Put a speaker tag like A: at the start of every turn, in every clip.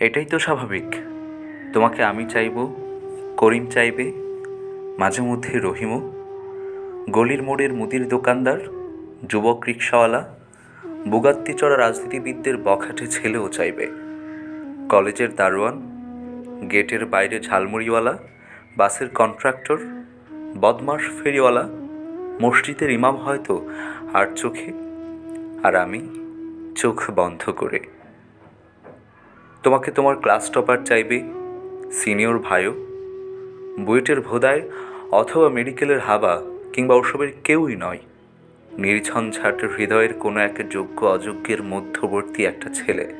A: এটাই তো স্বাভাবিক। তোমাকে আমি চাইব, করিম চাইবে, মাঝে মধ্যে রহিমও। গলির মোড়ের মুদির দোকানদার, যুবক রিক্সাওয়ালা, বুগাত্তি চড়া রাজনীতিবিদদের বখাটে ছেলেও চাইবে। কলেজের দারোয়ান, গেটের বাইরে ঝালমুড়িওয়ালা, বাসের কন্ট্রাক্টর বদমাস ফেরিওয়ালা, মসজিদের ইমাম হয়তো আর চোখে, আর আমি চোখ বন্ধ করে। তোমাকে তোমার ক্লাস টপার চাইবে সিনিয়র ভাইও। বুয়েটের ভোদায় অথবা মেডিকেলের হাবা কিংবা ওসবের কেউই নয়। নির্ঝঞ্ঝাট হৃদয়ের কোনো এক যোগ্য অযোগ্যের মধ্যবর্তী একটা ছেলে,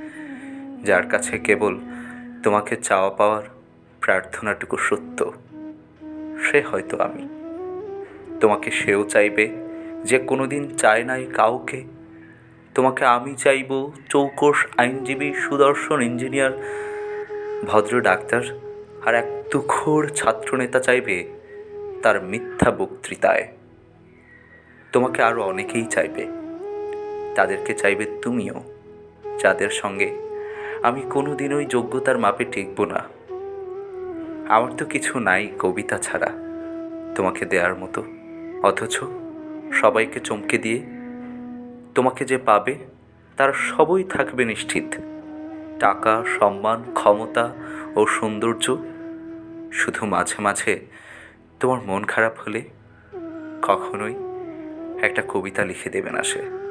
A: যার কাছে কেবল তোমাকে চাওয়া পাওয়ার প্রার্থনাটুকু সত্য। সে হয়তো আমি। তোমাকে সেও চাইবে যে কোনোদিন চায় নাই কাউকে তোমাকে আমি চাইব চৌকস আইনজীবী, সুদর্শন ইঞ্জিনিয়ার, ভদ্র ডাক্তার, আর এক তুখোর ছাত্রনেতা চাইবে তার মিথ্যা বক্তৃতায়। তোমাকে আরও অনেকেই চাইবে। তাদেরকে চাইবে তুমিও। যাদের সঙ্গে আমি কোনো দিনই যোগ্যতার মাপে টিকব না। আমার তো কিছু নাই কবিতা ছাড়া তোমাকে দেওয়ার মতো। অথচ সবাইকে চমকে দিয়ে তোমাকে যে পাবে, তার সবই থাকবে নিশ্চিত। টাকা, সম্মান, ক্ষমতা ও সৌন্দর্য শুধু মাঝে মাঝে তোমার মন খারাপ হলে কখনোই একটা কবিতা লিখে দেবে না সে।